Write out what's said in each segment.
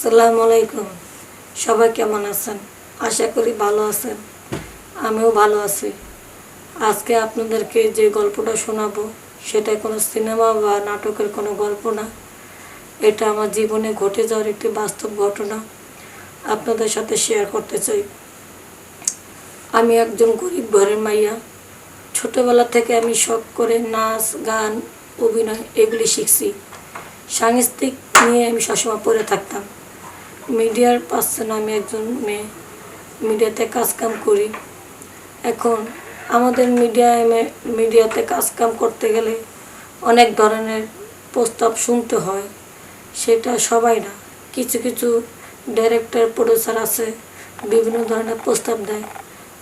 আসসালামু আলাইকুম। সবাই কেমন আছেন? আশা করি ভালো আছেন। আমিও ভালো আছি। আজকে আপনাদেরকে যে গল্পটা শোনাবো, সেটা কোনো সিনেমা বা নাটকের কোনো গল্প না। এটা আমার জীবনে ঘটে যাওয়ার একটি বাস্তব ঘটনা আপনাদের সাথে শেয়ার করতে চাই। আমি একজন গরিব ঘরের মাইয়া। ছোটবেলা থেকে আমি শখ করে নাচ, গান, অভিনয় এগুলি শিখছি। সাংস্কৃতিক নিয়ে আমি সবসময় পড়ে থাকতাম। মিডিয়ার পার্সন আমি একজন মেয়ে। মিডিয়াতে কাজকাম করি। এখন আমাদের মিডিয়ায় মিডিয়াতে কাজকাম করতে গেলে অনেক ধরনের প্রস্তাব শুনতে হয়। সেটা সবাই না, কিছু কিছু ডাইরেক্টর প্রডিউসার আছে, বিভিন্ন ধরনের প্রস্তাব দেয়।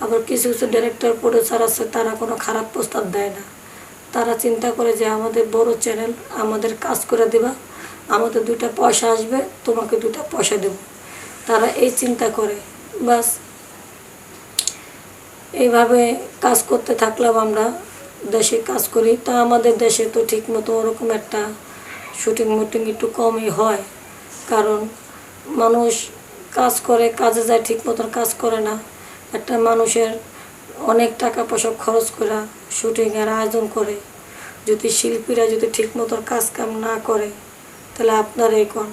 আবার কিছু কিছু ডাইরেক্টর প্রডিউসার আছে, তারা কোনো খারাপ প্রস্তাব দেয় না। তারা চিন্তা করে যে আমাদের বড় চ্যানেল আমাদের কাজ করে দেবা, আমাদের দুইটা পয়সা আসবে, তোমাকে দুইটা পয়সা দেব। তারা এই চিন্তা করে। বাস, এইভাবে কাজ করতে থাকলাম আমরা, দেশে কাজ করি। তা আমাদের দেশে তো ঠিক মতো ওরকম একটা শুটিং মুটিং একটু কমই হয়। কারণ মানুষ কাজ করে, কাজে যায় ঠিক মতন কাজ করে না। একটা মানুষের অনেক টাকা পয়সা খরচ করে শুটিংয়ের আয়োজন করে। যদি শিল্পীরা যদি ঠিক মতো কাজ কাম না করে, তাহলে আপনার এই কোন?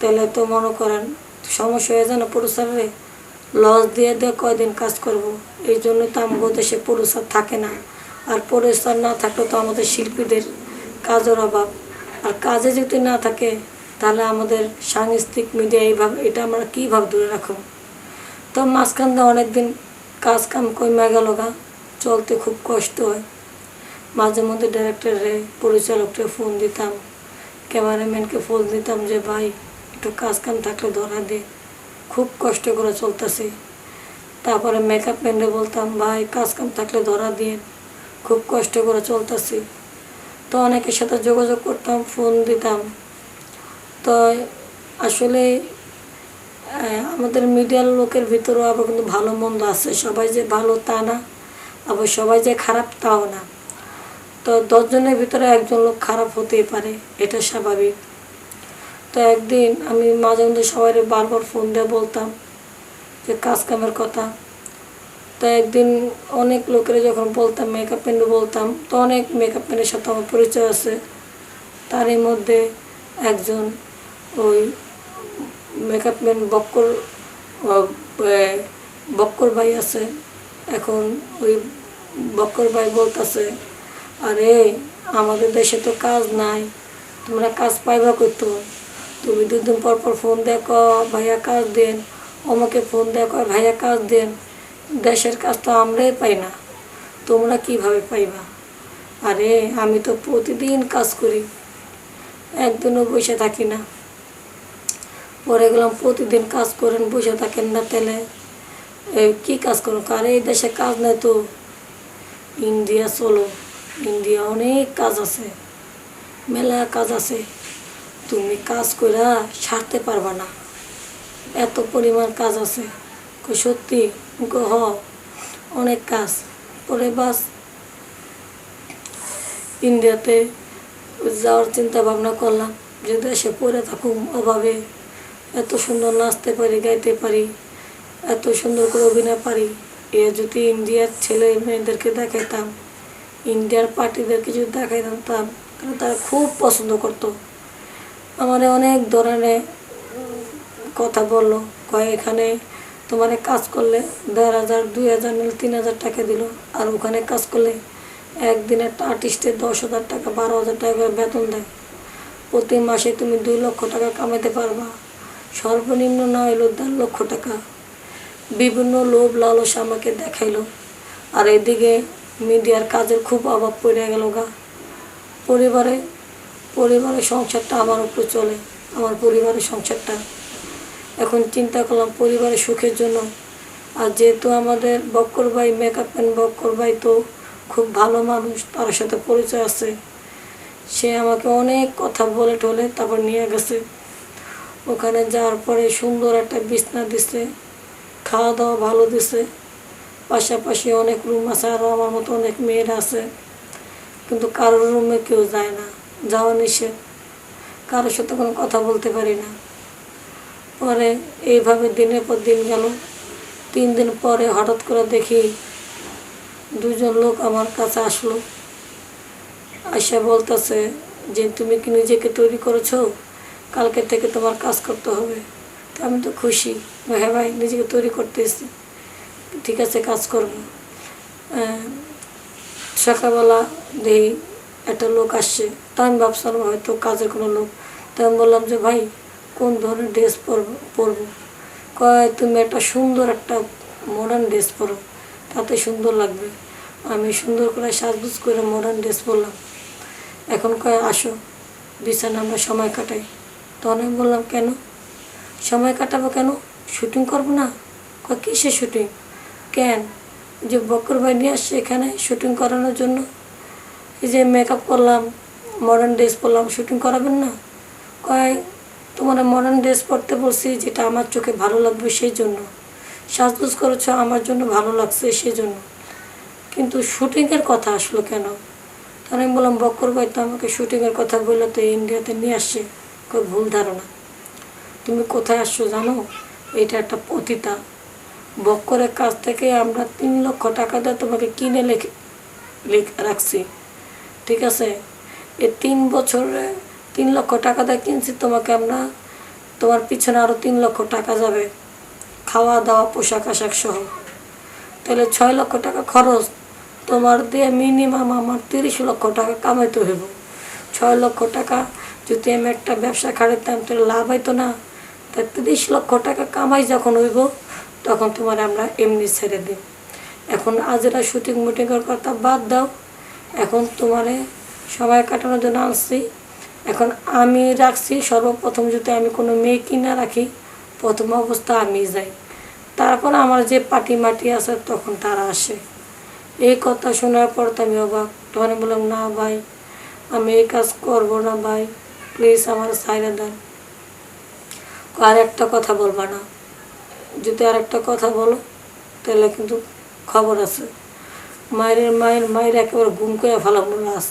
তাহলে তো মনে করেন সমস্যা হয়ে যায় না লস দিয়ে দিয়ে কয়দিন কাজ করব। এই জন্য তো আমাদের দেশে প্রডিউসার থাকে না। আর প্রডিউসার না থাকলে তো আমাদের শিল্পীদের কাজের অভাব। আর কাজে যদি না থাকে, তাহলে আমাদের সাংস্কৃতিক মিডিয়া এইভাবে, এটা আমরা কীভাবে দূরে রাখব? তো মাঝখান দিয়ে অনেকদিন কাজ কাম কমে গেল গা, চলতে খুব কষ্ট হয়। মাঝে মধ্যে ডাইরেক্টরে পরিচালককে ফোন দিতাম ক্যামেরাম্যানকে ফোন দিতাম যে, ভাই একটু কাজ কাম থাকলে ধরা দে। খুব কষ্ট করে চলতেছি। তারপরে মেকআপ ম্যানরে বলতাম, ভাই কাজ কাম থাকলে ধরা দিয়ে খুব কষ্ট করে চলতেছি। তো অনেকের সাথে যোগাযোগ করতাম ফোন দিতাম। তো আসলে আমাদের মিডিয়ার লোকের ভিতরেও আবার কিন্তু ভালো মন্দ আছে। সবাই যে ভালো তা না, আবার সবাই যে খারাপ তাও না। তো দশজনের ভিতরে একজন লোক খারাপ হতেই পারে, এটা স্বাভাবিক। তো একদিন আমি মাঝে মধ্যে সবাই বারবার ফোন দিয়ে বলতাম যে, কাজ কামের কথা। তো একদিন অনেক লোকেরা যখন বলতাম মেকআপ ম্যানে বলতাম, তো অনেক মেকআপ ম্যানের সাথে আমার পরিচয় আছে। তারই মধ্যে একজন ওই মেকআপ ম্যান বক্কর বক্কর ভাই আছে। এখন ওই বক্কর ভাই বলতেছে, আরে, আমাদের দেশে তো কাজ নাই, তোমরা কাজ পাইবা করতো তুমি দুদিন পর পর ফোন দেখো, ভাইয়া কাজ দেন আমাকে ফোন দেখো, ভাইয়া কাজ দেন। দেশের কাজ তো আমরাই পাই না, তোমরা কীভাবে পাইবা? আরে, আমি তো প্রতিদিন কাজ করি, একদিনও বসে থাকি না। পরে গেলাম, প্রতিদিন কাজ করেন, বসে থাকেন না তেলে কী কাজ করো? কার এই দেশে কাজ নেই তো। ইন্ডিয়া চলো, ইন্ডিয়া অনেক কাজ আছে, মেলা কাজ আছে। তুমি কাজ করে সারতে পারবা না। এত পরিমাণ কাজ আছে। সত্যি? কই হ, অনেক কাজ। পরে বাস, ইন্ডিয়াতে যাওয়ার চিন্তা ভাবনা করলাম যে দেশে পড়ে থাকুম অভাবে। এত সুন্দর নাচতে পারি, গাইতে পারি, এত সুন্দর করে অভিনয় পারি। এ যদি ইন্ডিয়ার ছেলে মেয়েদেরকে দেখাইতাম, ইন্ডিয়ার পার্টিদেরকে যদি দেখাইতাম তারা খুব পছন্দ করতো। আমার অনেক ধরনের কথা বলল। কয়, এখানে তোমার কাজ করলে দেড় হাজার, দুই হাজার নিলে, তিন হাজার টাকা দিল। আর ওখানে কাজ করলে একদিন একটা আর্টিস্টের দশ হাজার টাকা, বারো হাজার টাকা করে বেতন দেয়। প্রতি মাসে তুমি দুই লক্ষ টাকা কামাতে পারবা। সর্বনিম্ন না হইল দেড় লক্ষ টাকা। বিভিন্ন লোভ লালস আমাকে দেখাইলো। আর এদিকে মিডিয়ার কাজের খুব অভাব পড়ে গেল গা। পরিবারে পরিবারের সংসারটা আমার উপরে চলে, আমার পরিবারের সংসারটা। এখন চিন্তা করলাম পরিবারের সুখের জন্য। আর যেহেতু আমাদের বক্কর ভাই মেকআপ ম্যান বক্কর ভাই তো খুব ভালো মানুষ, তার সাথে পরিচয় আছে। সে আমাকে অনেক কথা বলে টলে, তারপর নিয়ে গেছে। ওখানে যাওয়ার পরে সুন্দর একটা বিছনা দিছে খাওয়া দাওয়া ভালো দিছে। পাশাপাশি অনেক রুম আছে আরও আমার মতো অনেক মেয়েরা আছে। কিন্তু কারোর রুমে কেউ যায় না। যাওয়া নিষেধ। কারোর সাথে কোনো কথা বলতে পারি না। পরে এইভাবে দিনের পর দিন গেল। তিন দিন পরে হঠাৎ করে দেখি দুজন লোক আমার কাছে আসলো। আশা বলতেছে যে, তুমি কি নিজেকে তৈরি করেছ? কালকে থেকে তোমার কাজ করতে হবে। তা আমি তো খুশি। হ্যাঁ ভাই, নিজেকে তৈরি করতেছি। ঠিক আছে, কাজ করব। সকালবেলা দেখি একটা লোক আসছে। তা আমি ভাবছিলাম হয়তো কাজের কোনো লোক। তা আমি বললাম যে, ভাই, কোন ধরনের ড্রেস পরবো পরবো? কয়, তুমি একটা সুন্দর একটা মডার্ন ড্রেস পরো, তাতে সুন্দর লাগবে। আমি সুন্দর করে সাজগুজ করে মডার্ন ড্রেস পরলাম। এখন কয়, আসো বিছানা আমরা সময় কাটাই। তখন আমি বললাম, কেন? সময় কাটাবো কেন? শুটিং করব না? কয় কিসে শুটিং? কেন? যে বকর ভাই নিয়ে আসছে এখানে শুটিং করানোর জন্য। এই যে মেকআপ করলাম মডার্ন ড্রেস পরলাম শুটিং করাবেন না। কয়, তোমার মডার্ন ড্রেস পরতে বলছি যেটা আমার চোখে ভালো লাগবে সেই জন্য সাজগুজ করেছ আমার জন্য ভালো লাগছে সেই জন্য কিন্তু শুটিংয়ের কথা আসলো কেন? তখন আমি বললাম, বক্কর ভাই তো আমাকে শুটিংয়ের কথা বললে, তো ইন্ডিয়াতে নিয়ে আসছে। খুব ভুল ধারণা। তুমি কোথায় আসছো জানো? এটা একটা পতিতা। বক্করের কাছ থেকে আমরা তিন লক্ষ টাকা দিয়ে তোমাকে কিনে লিখ, রাখছি। ঠিক আছে? এই তিন বছরে তিন লক্ষ টাকা দিয়ে কিনছি, তোমাকে আমরা তোমার পিছনে আরও তিন লক্ষ টাকা যাবে। খাওয়া দাওয়া, পোশাক আশাক সহ। তাহলে ছয় লক্ষ টাকা খরচ। তোমার দিয়ে মিনিমাম আমার তিরিশ লক্ষ টাকা কামাইতে হইব। ছয় লক্ষ টাকা যদি আমি একটা ব্যবসা খাড়াইতাম তাহলে লাভ হইতো না। তা তিরিশ লক্ষ টাকা কামাই যখন হইব, তখন তোমার আমরা এমনি ছেড়ে দিই। এখন আজরা শুটিং মুটিংয়ের কথা বাদ দাও। এখন তোমারে সময় কাটানোর জন্য আনছি। এখন আমি রাখছি, সর্বপ্রথম যদি আমি কোনো মেয়ে কিনা রাখি, প্রথম অবস্থা আমি যাই। তারপর আমার যে পাটি মাটি আছে, তখন তারা আসে। এই কথা শোনার পর তো আমি অবাক। তখন বললাম, না ভাই, আমি এই কাজ করব না ভাই। প্লিজ আমার সাইরে দেন। আর একটা কথা বলবা না। যদি আর একটা কথা বলো, তাহলে কিন্তু খবর আছে। মায়ের মায়ের মায়ের একেবারে গুম করে ফেলাম লাশ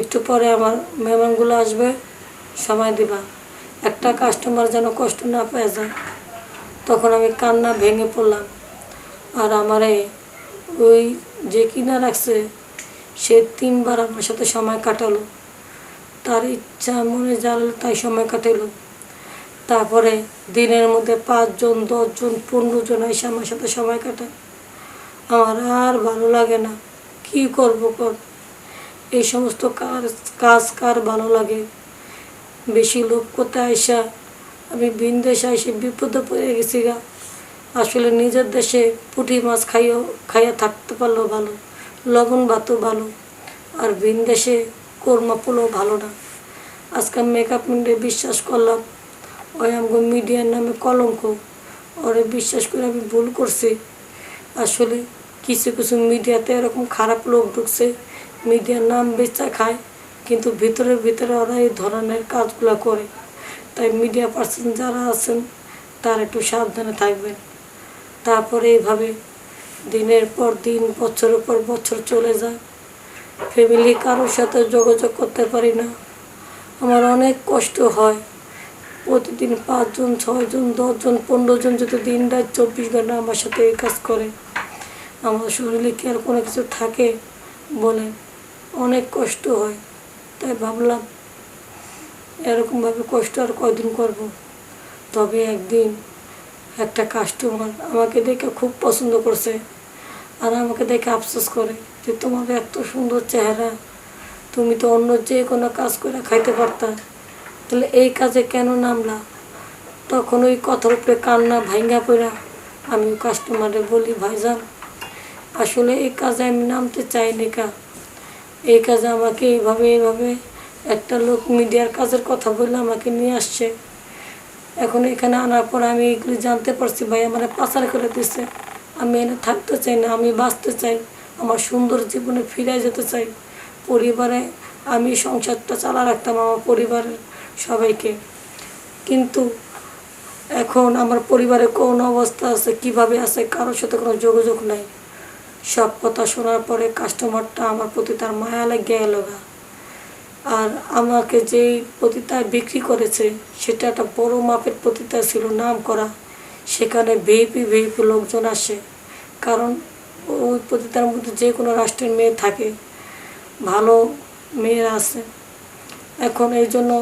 একটু পরে আমার মেহমানগুলো আসবে, সময় দিবা। একটা কাস্টমার যেন কষ্ট না পেয়ে যায়, তখন আমি কান্না ভেঙে পড়লাম। আর আমারে ওই যে কিনা রাখছে, সে তিনবার আমার সাথে সময় কাটালো। তার ইচ্ছা মনে জাল তাই সময় কাটালো। তারপরে দিনের মধ্যে পাঁচজন, দশজন পনেরো জন এসে আমার সাথে সময় কাটায়। আমার আর ভালো লাগে না, কি করব কর? এই সমস্ত কাজ কাজ কার ভালো লাগে। বেশি লোক কোথায় আসা আমি বিন দেশে এসে বিপদে পড়ে গেছি গা। আসলে নিজের দেশে পুঁটি মাছ খাইও, খাইয়া থাকতে পারলেও ভালো, লবণ ভাতও ভালো। আর ভিন দেশে কোরমা পোলাও ভালো না। আজকে মেকআপ মিন্ডে বিশ্বাস করলাম ওই আমগো মিডিয়ার নামে কলঙ্ক। ওরে বিশ্বাস করে আমি ভুল করছি। আসলে কিছু কিছু মিডিয়াতে এরকম খারাপ লোক ঢুকছে মিডিয়ার নাম বেচা খায়, কিন্তু ভিতরে ভিতরে ওরা এই ধরনের কাজগুলো করে। তাই মিডিয়া পার্সন যারা আছেন, তারা একটু সাবধানে থাকবেন। তারপরে এইভাবে দিনের পর দিন, বছরের পর বছর চলে যায়। ফ্যামিলি কারোর সাথে যোগাযোগ করতে পারি না। আমার অনেক কষ্ট হয়। প্রতিদিন পাঁচজন, ছয়জন, দশজন পনেরো জন যদি দিন রাত চব্বিশ ঘণ্টা আমার সাথে এই কাজ করে, আমার শরীরে কি আর কোনো কিছু থাকে বলেন অনেক কষ্ট হয়। তাই ভাবলাম এরকমভাবে কষ্ট আর কদিন করব? তবে একদিন একটা কাস্টমার আমাকে দেখে খুব পছন্দ করছে আর আমাকে দেখে আফসোস করে যে তোমার এত সুন্দর চেহারা, তুমি তো অন্য যে কোনো কাজ করে খাইতে পারতা। তাহলে এই কাজে কেন নামলা? তখন ওই কথার উপরে কান্না ভাঙ্গা পড়া আমি কাস্টমারে বলি, ভাইজান, আসলে এই কাজে আমি নামতে চাইনি কা? এই কাজে আমাকে এইভাবে এইভাবে একটা লোক মিডিয়ার কাজের কথা বলে আমাকে নিয়ে আসছে। এখন এখানে আনার পর আমি এগুলি জানতে পারছি, ভাই আমার পাচার করে দিচ্ছে আমি এনে থাকতে চাই না, আমি বাঁচতে চাই, আমার সুন্দর জীবনে ফিরে যেতে চাই। পরিবারে আমি সংসারটা চালা রাখতাম আমার পরিবারের সবাইকে। কিন্তু এখন আমার পরিবারে কোন অবস্থা আছে, কীভাবে আছে, কারোর সাথে কোনো যোগাযোগ নাই। সব কথা শোনার পরে কাস্টমারটা আমার প্রতি তার মায়া লেগে এলো গা। আর আমাকে যেই পতিতা বিক্রি করেছে, সেটা একটা বড় মাপের পতিতা ছিল নাম করা সেখানে ভিপি ভিপি লোকজন আসে। কারণ ওই পতিতার মধ্যে যে কোনো রাষ্ট্রের মেয়ে থাকে, ভালো মেয়েরা আছে। এখন এই জন্য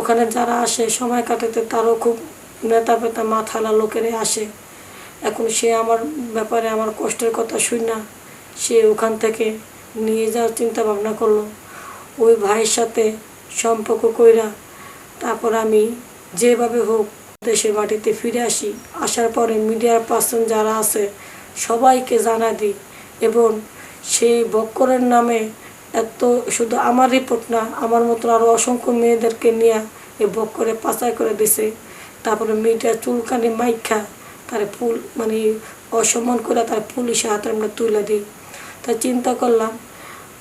ওখানে যারা আসে, সময় কাটাতে তারও খুব নেতা পেতা মাথালা লোকেরাই আসে। এখন সে আমার ব্যাপারে আমার কষ্টের কথা শুই না। সে ওখান থেকে নিয়ে যাওয়ার চিন্তা ভাবনা করল। ওই ভাইয়ের সাথে সম্পর্ক কইরা তারপর আমি যেভাবে হোক দেশের মাটিতে ফিরে আসি। আসার পরে মিডিয়ার পার্সন যারা আছে, সবাইকে জানা দিই এবং সেই বক্করের নামে এত শুধু আমার রিপোর্ট না, আমার মতন আরও অসংখ্য মেয়েদেরকে নিয়ে এই বক্করে পাচার করে দিছে। তারপরে মিডিয়া চুলকানি মাইখা তারে ফুল মানে অসম্মান করে তার পুলিশের হাতে আমরা তুলে দিই। তা চিন্তা করলাম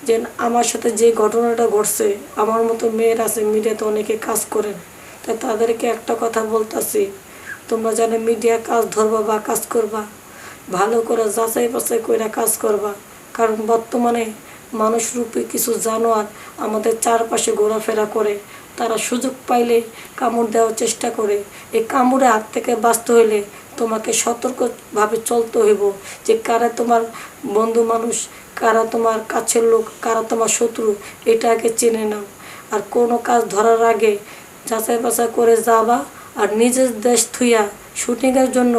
যে আমার সাথে যে ঘটনাটা ঘটছে, আমার মতো মেয়ের আছে, মিডিয়াতে অনেকে কাজ করেন। তা তাদেরকে একটা কথা বলতাছি, তোমরা জানো মিডিয়া কাজ ধরবা বা কাজ করবা, ভালো করে যাচাই বাছাই করে কাজ করবা। কারণ বর্তমানে মানুষরূপী কিছু জানোয়ার আমাদের চারপাশে ঘোরাফেরা করে তারা সুযোগ পাইলে কামড় দেওয়ার চেষ্টা করে। এই কামড়ে হাত থেকে বাঁচতে হইলে তোমাকে সতর্কভাবে চলতে হইব যে কারা তোমার বন্ধু মানুষ, কারা তোমার কাছের লোক, কারা তোমার শত্রু, এটা আগে চিনে নাও। আর কোনো কাজ ধরার আগে যাচাই বাছাই করে যাবা আর নিজের দেশ থুইয়া শুটিংয়ের জন্য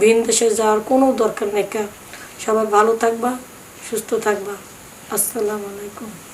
ভিন দেশে যাওয়ার কোনো দরকার নেই। সবাই ভালো থাকবা, সুস্থ থাকবা। আসসালামু আলাইকুম।